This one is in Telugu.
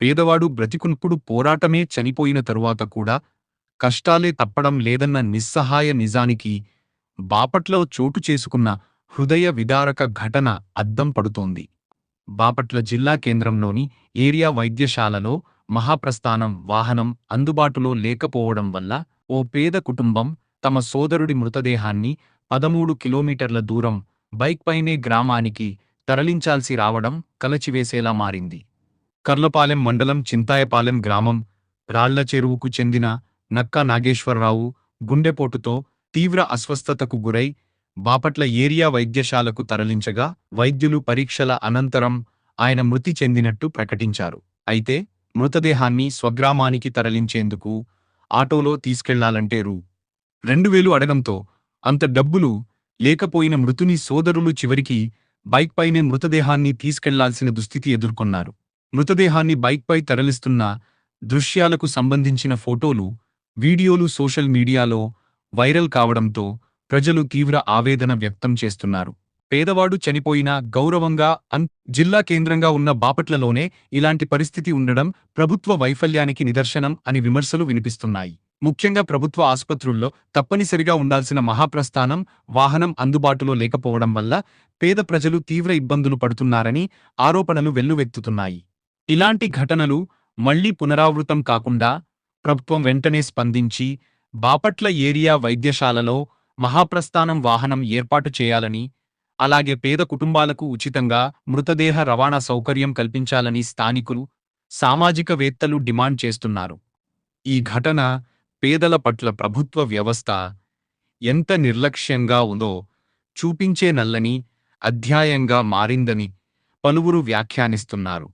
పేదవాడు బ్రతికున్నప్పుడు పోరాటమే చనిపోయిన తరువాత కూడా కష్టాలే తప్పడం లేదన్న నిస్సహాయ నిజానికి బాపట్లో చోటు చేసుకున్న హృదయ విదారక ఘటన అద్దం పడుతోంది. బాపట్ల జిల్లా కేంద్రంలోని ఏరియా వైద్యశాలలో మహాప్రస్థానం వాహనం అందుబాటులో లేకపోవడం వల్ల ఓ పేద కుటుంబం తమ సోదరుడి మృతదేహాన్ని పదమూడు కిలోమీటర్ల దూరం బైక్ పైనే గ్రామానికి తరలించాల్సి రావడం కలచివేసేలా మారింది. కర్లపాలెం మండలం చింతాయపాలెం గ్రామం రాళ్ళ చెరువుకు చెందిన నక్కా నాగేశ్వరరావు గుండెపోటుతో తీవ్ర అస్వస్థతకు గురై బాపట్ల ఏరియా వైద్యశాలకు తరలించగా వైద్యులు పరీక్షల అనంతరం ఆయన మృతి చెందినట్టు ప్రకటించారు. అయితే మృతదేహాన్ని స్వగ్రామానికి తరలించేందుకు ఆటోలో తీసుకెళ్ళాలంటే రూ. రెండు వేలు అడగంతో అంత డబ్బులు లేకపోయిన మృతుని సోదరులు చివరికి బైక్ పైనే మృతదేహాన్ని తీసుకెళ్ళాల్సిన దుస్థితి ఎదుర్కొన్నారు. మృతదేహాన్ని బైక్పై తరలిస్తున్న దృశ్యాలకు సంబంధించిన ఫోటోలు వీడియోలు సోషల్ మీడియాలో వైరల్ కావడంతో ప్రజలు తీవ్ర ఆవేదన వ్యక్తం చేస్తున్నారు. పేదవాడు చనిపోయినా గౌరవంగా అన్ జిల్లా కేంద్రంగా ఉన్న బాపట్లలోనే ఇలాంటి పరిస్థితి ఉండడం ప్రభుత్వ వైఫల్యానికి నిదర్శనం అని విమర్శలు వినిపిస్తున్నాయి. ముఖ్యంగా ప్రభుత్వ ఆసుపత్రుల్లో తప్పనిసరిగా ఉండాల్సిన మహాప్రస్థానం వాహనం అందుబాటులో లేకపోవడం వల్ల పేద ప్రజలు తీవ్ర ఇబ్బందులు పడుతున్నారని ఆరోపణలు వెల్లువెత్తుతున్నాయి. ఇలాంటి ఘటనలు మళ్ళీ పునరావృతం కాకుండా ప్రభుత్వం వెంటనే స్పందించి బాపట్ల ఏరియా వైద్యశాలలో మహాప్రస్థానం వాహనం ఏర్పాటు చేయాలని అలాగే పేద కుటుంబాలకు ఉచితంగా మృతదేహ రవాణా సౌకర్యం కల్పించాలని స్థానికులు సామాజికవేత్తలు డిమాండ్ చేస్తున్నారు. ఈ ఘటన పేదల పట్ల ప్రభుత్వ వ్యవస్థ ఎంత నిర్లక్ష్యంగా ఉందో చూపించే నల్లని అధ్యాయంగా మారిందని పలువురు వ్యాఖ్యానిస్తున్నారు.